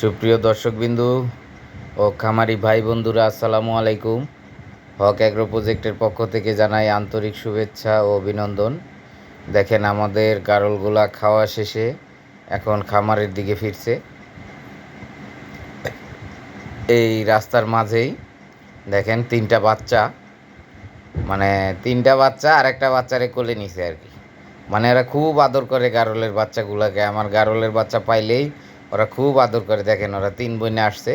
সুপ্রিয় দর্শকবিন্দু ও খামারি ভাই বন্ধুরা, আসসালামু আলাইকুম। হক অ্যাগ্রো প্রজেক্টের পক্ষ থেকে জানাই আন্তরিক শুভেচ্ছা ও অভিনন্দন। দেখেন আমাদের গারলগুলা খাওয়া শেষে এখন খামারের দিকে ফিরছে। এই রাস্তার মাঝেই দেখেন তিনটা বাচ্চা মানে তিনটা বাচ্চা আর একটা বাচ্চারে কোলে নিছে আর কি। মানে এরা খুব আদর করে গারলের বাচ্চাগুলোকে। আমার গারলের বাচ্চা পাইলেই ওরা খুব আদর করে, দেখেন ওরা তিন বোনে আসছে।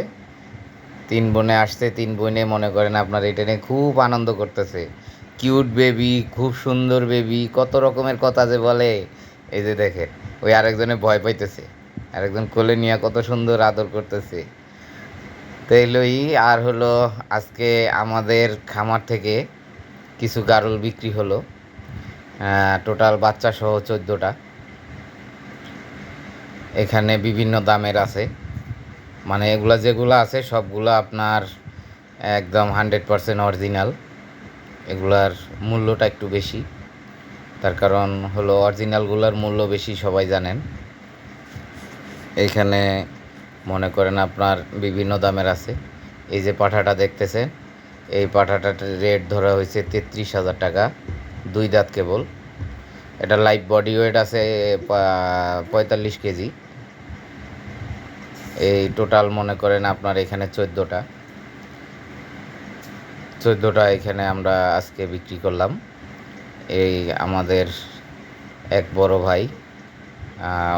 তিন বোনে আসছে, তিন বোনে মনে করেন আপনার এটা নিয়ে খুব আনন্দ করতেছে। কিউট বেবি, খুব সুন্দর বেবি, কত রকমের কথা যে বলে। এই যে দেখে ওই আরেকজনে ভয় পাইতেছে। আরেকজন কোলে নিয়ে কত সুন্দর আদর করতেছে। তো এলোই আর হলো আজকে আমাদের খামার থেকে কিছু গারুল বিক্রি হলো। টোটাল বাচ্চা সহ চোদ্দোটা। এখানে বিভিন্ন দামের আছে। মানে এগুলা যেগুলো আছে, সবগুলো আপনার একদম হান্ড্রেড পারসেন্ট অরিজিনাল। এগুলার মূল্যটা একটু বেশি। তার কারণ হলো অরিজিনালগুলোর মূল্য বেশি, সবাই জানেন। এইখানে মনে করেন আপনার বিভিন্ন দামের আছে। এই যে পাঠাটা দেখতেছেন, এই পাঠাটার রেট ধরা হয়েছে তেত্রিশ হাজার টাকা, দুই দাঁত কেবল। এটা লাইভ বডি ওয়েট আছে পঁয়তাল্লিশ কেজি। এই টোটাল মনে করেন আপনার এখানে চোদ্দোটা। চোদ্দোটা এখানে আমরা আজকে বিক্রি করলাম। এই আমাদের এক বড় ভাই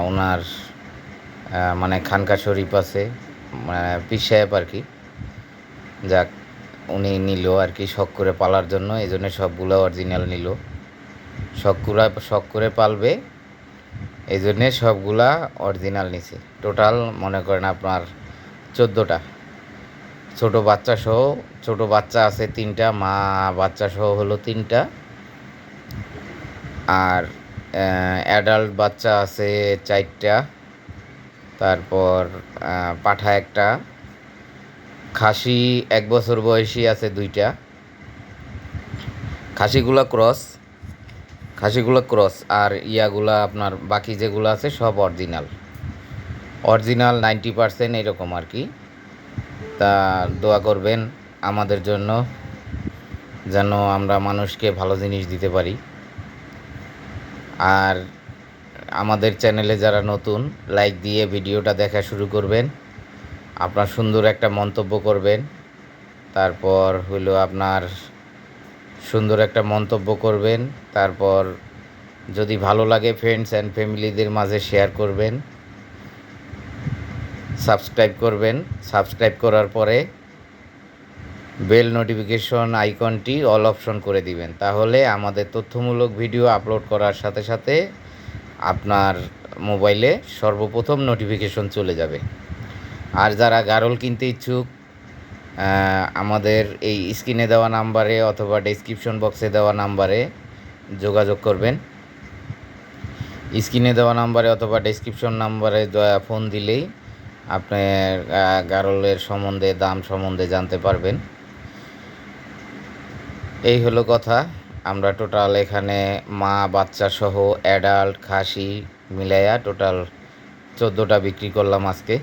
ওনার মানে খানকা শরীফ আছে মানে আর কি। যাক, উনি নিল আর কি শখ করে পালার জন্য এই জন্য সবগুলো অরিজিনাল নিল। শখ করে শখ করে পালবে এই জন্যে সবগুলা অরিজিনাল নিছে। টোটাল মনে করেন আপনার চোদ্দোটা। ছোট বাচ্চা সহ, ছোট বাচ্চা আছে তিনটা, মা বাচ্চা সহ হলো তিনটা। আর অ্যাডাল্ট বাচ্চা আছে চারটা। তারপর পাঠা একটা। খাসি এক বছর বয়সী আছে দুইটা। খাসিগুলো ক্রস খাসিগুলো ক্রস আর ইয়াগুলা আপনার বাকি যেগুলো আছে সব অরিজিনাল। অরিজিনাল নাইনটি পারসেন্ট এরকম আর কি। তা দোয়া করবেন আমাদের জন্য যেন আমরা মানুষকে ভালো জিনিস দিতে পারি। আর আমাদের চ্যানেলে যারা নতুন, লাইক দিয়ে ভিডিওটা দেখা শুরু করবেন। আপনার সুন্দর একটা মন্তব্য করবেন। তারপর হইল আপনার সুন্দর একটা মন্তব্য করবেন। তারপর যদি ভালো লাগে ফ্রেন্ডস অ্যান্ড ফ্যামিলিদের মাঝে শেয়ার করবেন। সাবস্ক্রাইব করবেন। সাবস্ক্রাইব করার পরে বেল নোটিফিকেশন আইকনটি অল অপশন করে দিবেন। তাহলে আমাদের তথ্যমূলক ভিডিও আপলোড করার সাথে সাথে আপনার মোবাইলে সর্বপ্রথম নোটিফিকেশন চলে যাবে। আর যারা গারল কিনতে ইচ্ছুক আমাদের এই স্ক্রিনে দেওয়া নাম্বারে অথবা ডেসক্রিপশন বক্সে দেওয়া নাম্বারে যোগাযোগ করবেন। স্ক্রিনে দেওয়া নাম্বারে অথবা ডেসক্রিপশন নাম্বারে ফোন দিলেই আপনার গারলের সম্বন্ধে, দাম সম্বন্ধে জানতে পারবেন। এই হলো কথা। আমরা টোটাল এখানে মা, বাচ্চা সহ অ্যাডাল্ট খাসি মিলাইয়া টোটাল চোদ্দোটা বিক্রি করলাম আজকে।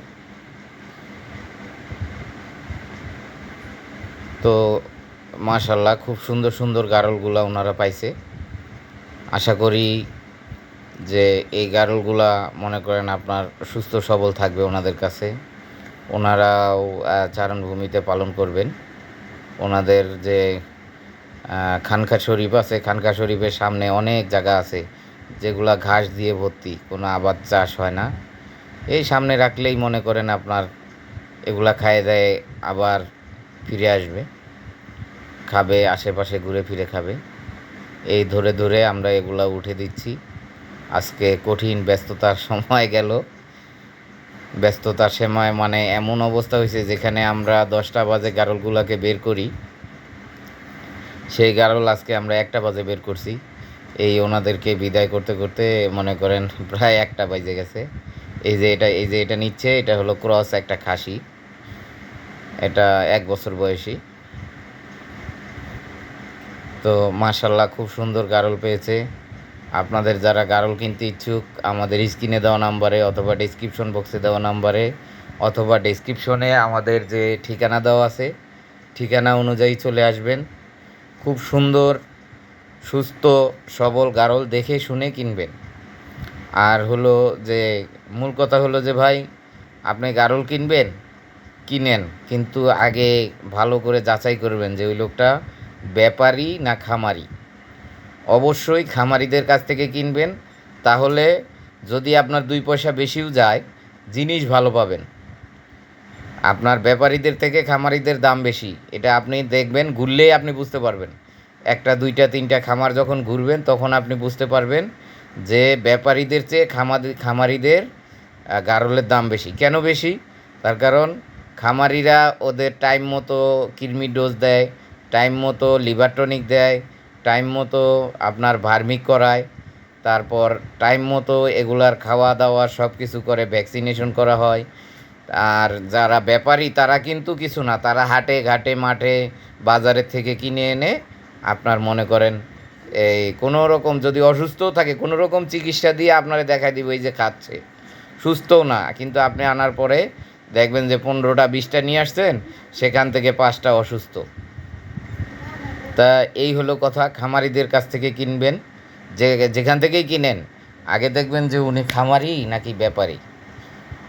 তো মাশাল্লাহ খুব সুন্দর সুন্দর গারলগুলা ওনারা পাইছে। আশা করি যে এই গারলগুলা মনে করেন আপনার সুস্থ সবল থাকবে ওনাদের কাছে। ওনারাও চারণভূমিতে পালন করবেন। ওনাদের যে খানকা শরীফ আছে, খানকা শরীফের সামনে অনেক জায়গা আছে, যেগুলা ঘাস দিয়ে ভর্তি, কোনো আবাদ চাষ হয় না। এই সামনে রাখলেই মনে করেন আপনার এগুলা খায় দেয়, আবার ফিরে আসবে। খাবে, আশেপাশে ঘুরে ফিরে খাবে। এই ধরে ধরে আমরা এগুলা উঠে দিচ্ছি। আজকে কঠিন ব্যস্ততার সময় গেল। ব্যস্ততার সময় মানে এমন অবস্থা হয়েছে যেখানে আমরা দশটা বাজে গারলগুলাকে বের করি। সেই গারল আজকে আমরা একটা বাজে বের করছি। এই ওনাদেরকে বিদায় করতে করতে মনে করেন প্রায় একটা বাজে গেছে। এই যে এটা, এই যে এটা নিচ্ছে, এটা হলো ক্রস একটা খাসি। এটা এক বছর বয়সী। তো মাশাল্লাহ খুব সুন্দর গারল পেয়েছে। আপনাদের যারা গারল কিনতে ইচ্ছুক, আমাদের স্ক্রিনে দেওয়া নাম্বারে অথবা ডিসক্রিপশন বক্সে দেওয়া নাম্বারে অথবা ডেসক্রিপশনে আমাদের যে ঠিকানা দেওয়া আছে, ঠিকানা অনুযায়ী চলে আসবেন। খুব সুন্দর, সুস্থ, সবল গারল দেখে শুনে কিনবেন। আর হলো যে, মূল কথা হলো যে ভাই, আপনি গারল কিনবেন? কিনেন, কিন্তু আগে ভালো করে যাচাই করবেন যে ওই লোকটা ব্যাপারী না খামারি। অবশ্যই খামারিদের কাছ থেকে কিনবেন, তাহলে যদি আপনার দুই পয়সা বেশিও যায়, জিনিস ভালো পাবেন। আপনার ব্যাপারীদের থেকে খামারিদের দাম বেশি, এটা আপনি দেখবেন, ঘুরলেই আপনি বুঝতে পারবেন। একটা, দুইটা, তিনটা খামার যখন ঘুরবেন, তখন আপনি বুঝতে পারবেন যে ব্যাপারীদের চেয়ে খামারি, খামারিদের গারলের দাম বেশি। কেন বেশি? তার কারণ খামারিরা ওদের টাইম মতো কৃমি ডোজ দেয় টাইম মতো লিভার টনিক দেয় টাইম মতো আপনার ভার্মিক করায়, তারপর টাইম মতো এগুলার খাওয়া দাওয়া সব কিছু করে ভ্যাকসিনেশন করা হয়। আর যারা ব্যাপারী তারা কিন্তু কিছু না, তারা হাটে ঘাটে মাঠে বাজারের থেকে কিনে এনে আপনার মনে করেন, এই কোনো রকম যদি অসুস্থও থাকে কোনো রকম চিকিৎসা দিয়ে আপনারা দেখাই দিব, এই যে খাচ্ছে। সুস্থও না, কিন্তু আপনি আনার পরে দেখবেন যে পনেরোটা, বিশটা নিয়ে আসছেন, সেখান থেকে পাঁচটা অসুস্থ। তা এই হলো কথা, খামারিদের কাছ থেকে কিনবেন, যে যেখান থেকেই কিনেন, আগে দেখবেন যে উনি খামারি নাকি ব্যাপারী।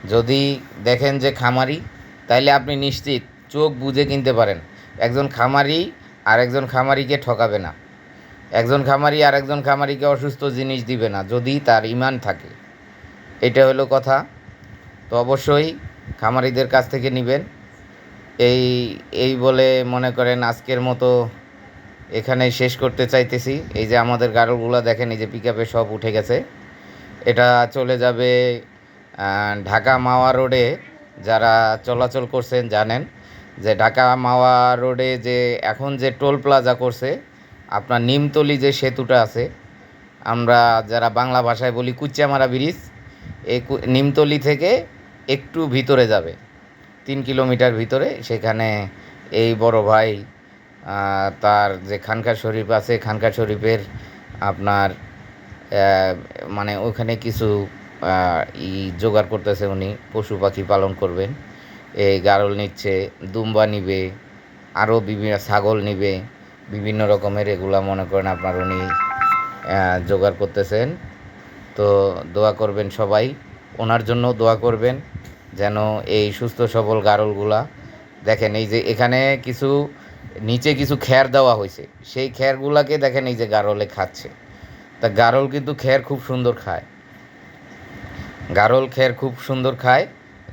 যদি দেখেন যে খামারি, তাইলে আপনি নিশ্চিত চোখ বুঝে কিনতে পারেন। একজন খামারি আর একজন খামারিকে ঠকাবে না। একজন খামারি আর একজন খামারিকে অসুস্থ জিনিস দিবে না, যদি তার ইমান থাকে। এটা হলো কথা। তো অবশ্যই খামারিদের কাছ থেকে নেবেন। এই এই বলে মনে করেন আজকের মতো এখানেই শেষ করতে চাইতেছি। এই যে আমাদের গাড়লগুলো দেখেন, এই যে পিক সব উঠে গেছে। এটা চলে যাবে ঢাকা মাওয়া রোডে। যারা চলাচল করছেন জানেন যে ঢাকা মাওয়া রোডে যে এখন যে টোল প্লাজা করছে, আপনার নিমতলি যে সেতুটা আছে, আমরা যারা বাংলা ভাষায় বলি কুচ্চামারা ব্রিজ, এই নিমতলি থেকে একটু ভিতরে যাবে। তিন কিলোমিটার ভিতরে সেখানে এই বড় ভাই তার যে খানকা শরীফ আছে, খানকা শরীফের আপনার মানে ওখানে কিছু ই জোগাড় করতেছে উনি, পশু পাখি পালন করবেন। এই গারল নিচ্ছে, দুম্বা নিবে আরও বিভিন্ন ছাগল নিবে, বিভিন্ন রকমের এগুলা মনে করেন আপনার উনি জোগাড় করতেছেন। তো দোয়া করবেন সবাই। ওনার জন্য দোয়া করবেন যেন এই সুস্থ সবল গারলগুলা, দেখেন এই যে এখানে কিছু, নিচে কিছু খ্যার দেওয়া হয়েছে, সেই খ্যারগুলাকে দেখেন এই যে গারলে খাচ্ছে। তা গারল কিন্তু খ্যার খুব সুন্দর খায়। গারল খ্যার খুব সুন্দর খায়,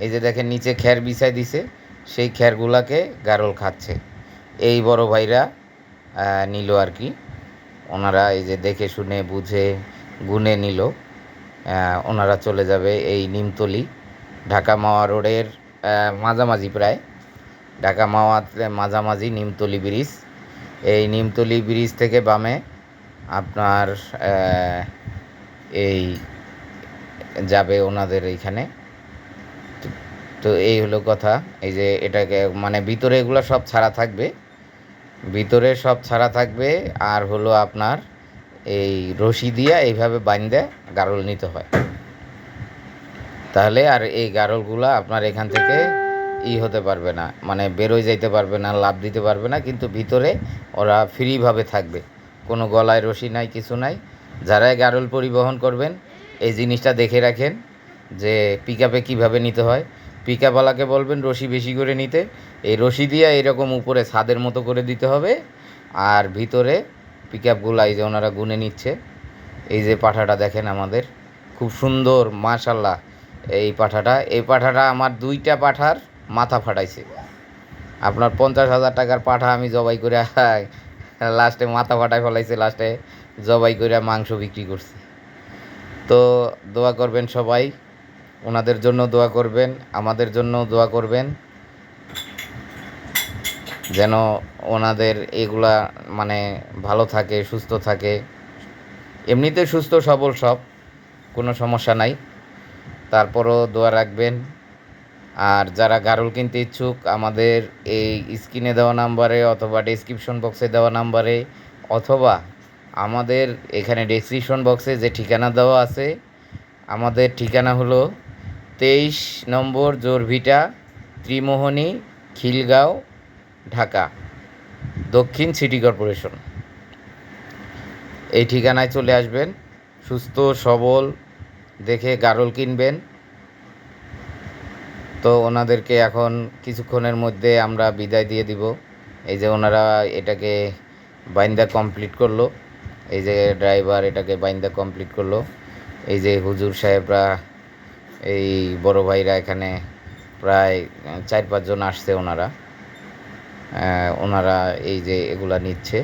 এই যে দেখেন নিচে খ্যার বিছাই দিছে, সেই খ্যারগুলাকে গারল খাচ্ছে। এই বড় ভাইরা নিল আর কি। ওনারা এই যে দেখে শুনে, বুঝে, গুনে নিল। ওনারা চলে যাবে এই নিমতলি, ঢাকা মাওয়া রোডের মাঝামাঝি প্রায়। ঢাকা মাওয়া মাঝামাঝি নিমতলি ব্রিজ। এই নিমতলি ব্রিজ থেকে বামে আপনার এই যাবে ওনাদের এইখানে। তো- এই হলো কথা। এই যে এটাকে মানে ভিতরে এগুলো সব ছাড়া থাকবে। ভিতরে সব ছাড়া থাকবে। আর হলো আপনার এই রশি দিয়া এইভাবে বাইন্দে গারল নিতে হয়। তাহলে আর এই গারলগুলা আপনার এখান থেকে ই হতে পারবে না মানে বেরোয় যাইতে পারবে না লাভ দিতে পারবে না, কিন্তু ভিতরে ওরা ফ্রিভাবে থাকবে। কোনো গলায় রশি নাই, কিছু নাই। যারাই গারল পরিবহন করবেন, এই জিনিসটা দেখে রাখেন যে পিক আপে কীভাবে নিতে হয়। পিক আপওয়ালাকে বলবেন, রশি বেশি করে নিতে। এই রশি দিয়ে এরকম উপরে ছাদের মতো করে দিতে হবে, আর ভিতরে পিক আপগুলো এই যে ওনারা গুনে নিচ্ছে। এই যে পাঠাটা দেখেন আমাদের। খুব সুন্দর মাশাল্লাহ এই পাঠাটা এই পাঠাটা আমার দুইটা পাঠার মাথা ফাটাইছে। আপনার পঞ্চাশ হাজার টাকার পাঠা আমি জবাই করে লাস্টে মাথা ফাটাই ফেলাইছে, লাস্টে জবাই করে মাংস বিক্রি করছি। তো দোয়া করবেন সবাই। ওনাদের জন্য দোয়া করবেন, আমাদের জন্য দোয়া করবেন। যেন ওনাদের এগুলা মানে ভালো থাকে, সুস্থ থাকে। এমনিতে সুস্থ, সবল সব, কোনো সমস্যা নাই। তারপরও দোয়া রাখবেন। আর যারা গারল কিনতে ইচ্ছুক, আমাদের এই স্ক্রিনে দেওয়া নাম্বারে অথবা ডেসক্রিপশন বক্সে দেওয়া নাম্বারে, অথবা আমাদের এখানে ডেসক্রিপশন বক্সে যে ঠিকানা দেওয়া আছে, আমাদের ঠিকানা হলো তেইশ নম্বর জোরভিটা, ত্রিমোহনী, খিলগাঁও ঢাকা, দক্ষিণ সিটি কর্পোরেশন। এই ঠিকানায় চলে আসবেন, সুস্থ, সবল, দেখে গারল কিনবেন। তো ওনাদেরকে এখন কিছুক্ষণের মধ্যে আমরা বিদায় দিয়ে দিব। এই যে ওনারা এটাকে বাইন্দা কমপ্লিট করল। এই যে ড্রাইভার এটাকে বাইন্দা কমপ্লিট করল। এই যে হুজুর সাহেবরা, এই বড় ভাইরা এখানে প্রায় চার পাঁচজন আসছে ওনারা। ওনারা এই যে এগুলা নিচ্ছে।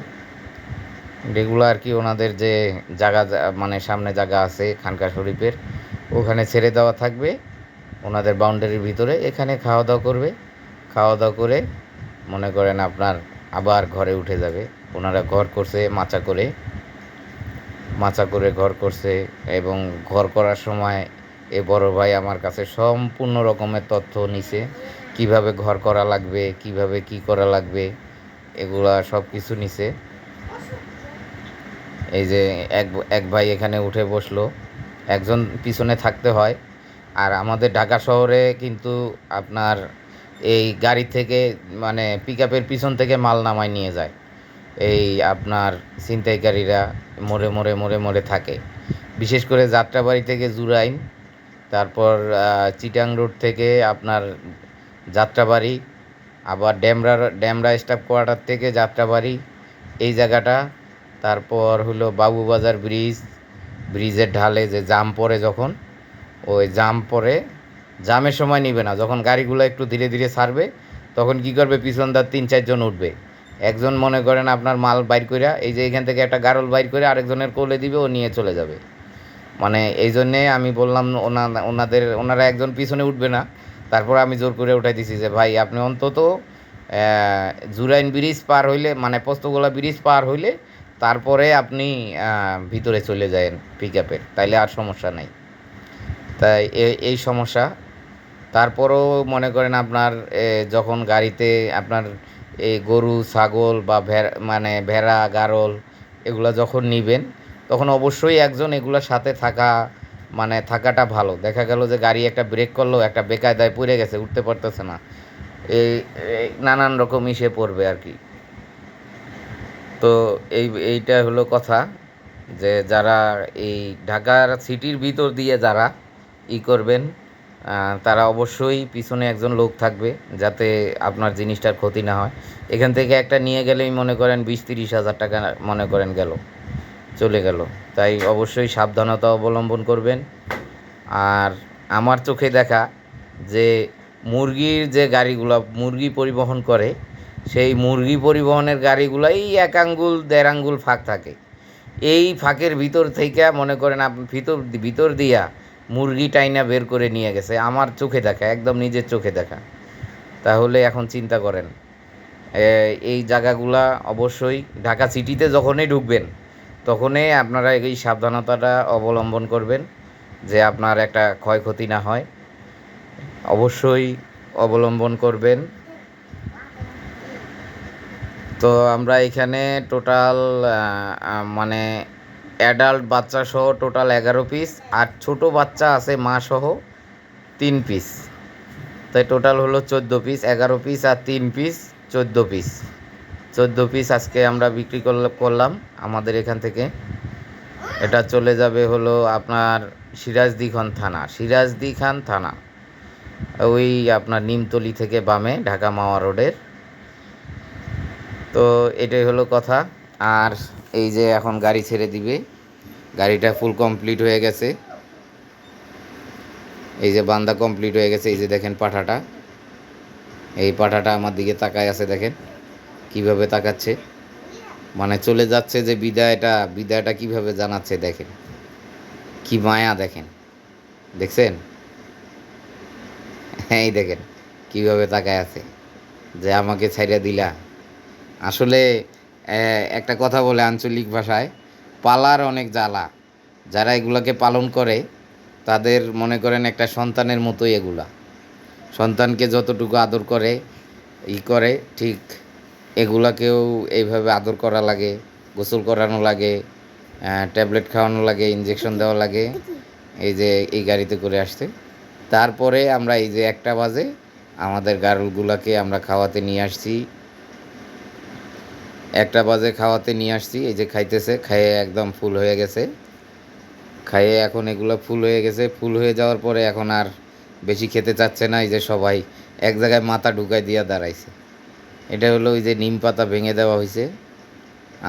এগুলো আর কি ওনাদের যে জায়গা মানে সামনে জায়গা আছে খানকা শরীফের, ওখানে ছেড়ে দেওয়া থাকবে। ওনাদের বাউন্ডারির ভিতরে এখানে খাওয়া দাওয়া করবে। খাওয়া দাওয়া করে মনে করেন আপনার আবার ঘরে উঠে যাবে। ওনারা ঘর করছে, মাচা করে। মাচা করে ঘর করছে এবং ঘর করার সময় এ বড় ভাই আমার কাছে সম্পূর্ণ রকমের তথ্য নিছে। কীভাবে ঘর করা লাগবে, কীভাবে কি করা লাগবে, এগুলা সব কিছু নিছে। এই যে এক এক ভাই এখানে উঠে বসল। একজন পিছনে থাকতে হয়। আর আমাদের ঢাকা শহরে কিন্তু আপনার এই গাড়ি থেকে মানে পিক পিছন থেকে মাল নামায় নিয়ে যায়। এই আপনার ছিনতাইকারীরা মোড়ে মোড়ে মোড়ে মোড়ে থাকে। বিশেষ করে যাত্রাবাড়ি থেকে জুরাইন, তারপর চিটাং রোড থেকে আপনার যাত্রাবাড়ি, আবার ড্যামরা ড্যামরা স্টাফ কোয়ার্টার থেকে যাত্রাবাড়ি। এই জায়গাটা, তারপর হলো বাবুবাজার ব্রিজ, ব্রিজের ঢালে যে জাম পড়ে যখন, ওই জাম পড়ে, জামের সময় নিবে না। যখন গাড়িগুলো একটু ধীরে ধীরে ছাড়বে, তখন কি করবে? পিছন দার তিন চারজন উঠবে। একজন মনে করেন আপনার মাল বাইর করে এই যে এখান থেকে একটা গারল বাইর করে আরেকজনের কোলে দিবে, ও নিয়ে চলে যাবে। মানে এই জন্যে আমি বললাম, ওনা, ওনাদের, ওনারা একজন পিছনে উঠবে না। তারপর আমি জোর করে উঠাই দিছি যে, ভাই, আপনি অন্তত জুরাইন ব্রিজ পার হইলে মানে পোস্তগোলা ব্রিজ পার হইলে, তারপরে আপনি ভিতরে চলে যায়েন পিক আপের তাইলে আর সমস্যা নাই। তাই এই সমস্যা। তারপরও মনে করেন আপনার যখন গাড়িতে আপনার এই গরু, ছাগল বা ভেড়া মানে ভেড়া, গারল, এগুলো যখন নিবেন, তখন অবশ্যই একজন এগুলোর সাথে থাকা মানে থাকাটা ভালো। দেখা গেল যে গাড়ি একটা ব্রেক করল, একটা বেকায়দায় পড়ে গেছে, উঠতে পারতেছে না। এই নানান রকম ইসে পড়বে আর কি। তো এই, এইটা হলো কথা যে যারা এই ঢাকার সিটির ভিতর দিয়ে যারা ই করবেন তারা অবশ্যই পিছনে একজন লোক থাকবে যাতে আপনার জিনিসটার ক্ষতি না হয়। এখান থেকে একটা নিয়ে গেলেই মনে করেন বিশ তিরিশ হাজার টাকা মনে করেন গেল। চলে গেল। তাই অবশ্যই সাবধানতা অবলম্বন করবেন। আর আমার চোখে দেখা যে মুরগির যে গাড়িগুলো মুরগি পরিবহন করে, সেই মুরগি পরিবহনের গাড়িগুলাই এক আঙ্গুল, দেড় আঙ্গুল ফাঁক থাকে। এই ফাঁকের ভিতর থেকে মনে করেন আপনি ভিতর ভিতর দিয়া মুরগি টাইনা বের করে নিয়ে গেছে। আমার চোখে দেখা, একদম নিজের চোখে দেখা। তাহলে এখন চিন্তা করেন এই জায়গাগুলা অবশ্যই ঢাকা সিটিতে যখনই ঢুকবেন তখনই আপনারা এই সাবধানতাটা অবলম্বন করবেন যে আপনার একটা ক্ষয়ক্ষতি না হয়। অবশ্যই অবলম্বন করবেন। তো আমরা এখানে টোটাল মানে অ্যাডাল্ট বাচ্চা সহ টোটাল এগারো পিস আর ছোট বাচ্চা আছে মা সহ তিন পিস তাই টোটাল হলো চোদ্দ পিস এগারো পিস আর তিন পিস চোদ্দ পিস চোদ্দ পিস আজকে আমরা বিক্রি করল- করলাম আমাদের এখান থেকে। এটা চলে যাবে হলো আপনার সিরাজদি খান থানা সিরাজদি খান থানা। ওই আপনার নিমতলি থেকে বামে, ঢাকা মাওয়া রোডের। তো এটাই হলো কথা। আর এই যে এখন গাড়ি ছেড়ে দিবে। গাড়িটা ফুল কমপ্লিট হয়ে গেছে। এই যে বান্দা কমপ্লিট হয়ে গেছে। এই যে দেখেন পাঠাটা। এই পাঠাটা আমার দিকে তাকায় আছে দেখেন। কীভাবে তাকাচ্ছে? মানে চলে যাচ্ছে যে বিদায়টা বিদায়টা কীভাবে জানাচ্ছে দেখেন। কি মায়া দেখেন। দেখছেন? এই দেখেন, কীভাবে তাকায় আছে। যে আমাকে ছাইড়া দিলা। আসলে একটা কথা বলে আঞ্চলিক ভাষায়, পালার অনেক জ্বালা। যারা এগুলাকে পালন করে, তাদের মনে করেন একটা সন্তানের মতোই এগুলা। সন্তানকে যতটুকু আদর করে, ই করে, ঠিক এগুলাকেও এইভাবে আদর করা লাগে, গোসল করানো লাগে ট্যাবলেট খাওয়ানো লাগে ইঞ্জেকশন দেওয়া লাগে, এই যে এই গাড়িতে করে আসতে। তারপরে আমরা এই যে একটা বাজে, আমাদের গারলগুলাকে আমরা খাওয়াতে নিয়ে আসছি। একটা বাজে খাওয়াতে নিয়ে আসছি, এই যে খাইতেছে, খাইয়ে একদম ফুল হয়ে গেছে। খাইয়ে এখন এগুলো ফুল হয়ে গেছে, ফুল হয়ে যাওয়ার পরে এখন আর বেশি খেতে চাচ্ছে না, এই যে সবাই এক জায়গায় মাথা ঢুকাই দিয়া দাঁড়াইছে। এটা হলো ওই যে নিম পাতা ভেঙে দেওয়া হয়েছে।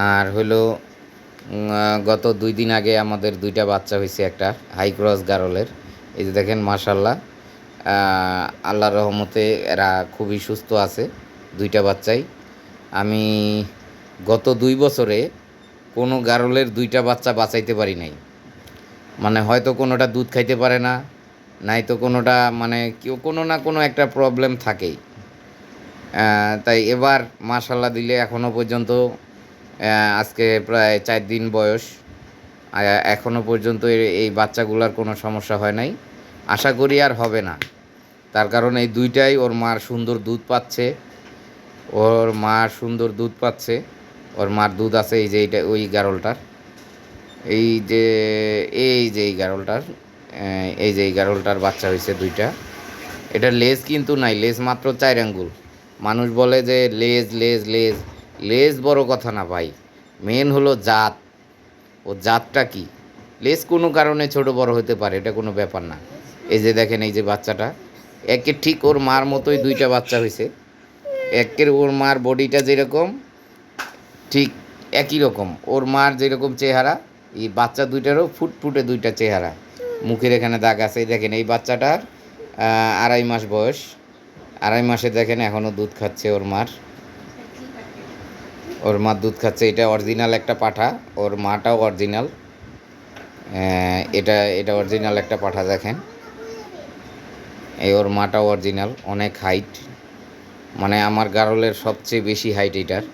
আর হলো গত দুই দিন আগে আমাদের দুইটা বাচ্চা হয়েছে একটা, হাই ক্রস গারলের। এই যে দেখেন মাশাল্লাহ আল্লাহ রহমতে এরা খুবই সুস্থ আছে, দুইটা বাচ্চাই। আমি গত দুই বছরে কোনো গারলের দুইটা বাচ্চা বাঁচাইতে পারি নাই। মানে হয়তো কোনোটা দুধ খাইতে পারে না নাই তো কোনোটা মানে কেউ কোনো না কোনো একটা প্রবলেম থাকেই। তাই এবার মাশাল্লাহ দিলে এখনও পর্যন্ত আজকে প্রায় চার দিন বয়স। এখনও পর্যন্ত এই বাচ্চাগুলোর কোনো সমস্যা হয় নাই। আশা করি আর হবে না। তার কারণ এই দুইটাই ওর মার সুন্দর দুধ পাচ্ছে। ওর মার সুন্দর দুধ পাচ্ছে। ওর মার দুধ আছে এই যে এইটা, ওই গারলটার। এই যে এই যে এই গারলটার এই যে এই গারলটার বাচ্চা হয়েছে দুইটা। এটা লেজ কিন্তু নাই, লেজ মাত্র চার আঙ্গুল। মানুষ বলে যে লেজ লেজ লেজ। লেজ বড় কথা না ভাই। মেন হলো জাত। ও জাতটা কি? লেজ কোনো কারণে ছোট বড় হতে পারে, এটা কোনো ব্যাপার না। এই যে দেখেন, এই যে বাচ্চাটা, একে ঠিক ওর মার মতোই দুইটা বাচ্চা হয়েছে একের ওর মার বডিটা যেরকম, ঠিক একই রকম। ওর মার যেরকম চেহারা, এই বাচ্চা দুইটারও ফুটফুটে দুইটা চেহারা। মুখের এখানে দাগ আছে। দেখেন, এই বাচ্চাটার আড়াই মাস বয়স। আড়াই মাসে দেখেন এখনও দুধ খাচ্ছে ওর মার। ওর মা দুধ খাচ্ছে, এটা অরিজিনাল একটা পাঠা, ওর মাটাও অরিজিনাল এটা এটা অরিজিনাল একটা পাঠা দেখেন। এই ওর মাটাও অরিজিনাল অনেক হাইট মানে আমার গারলের সবচেয়ে বেশি হাইট এটার।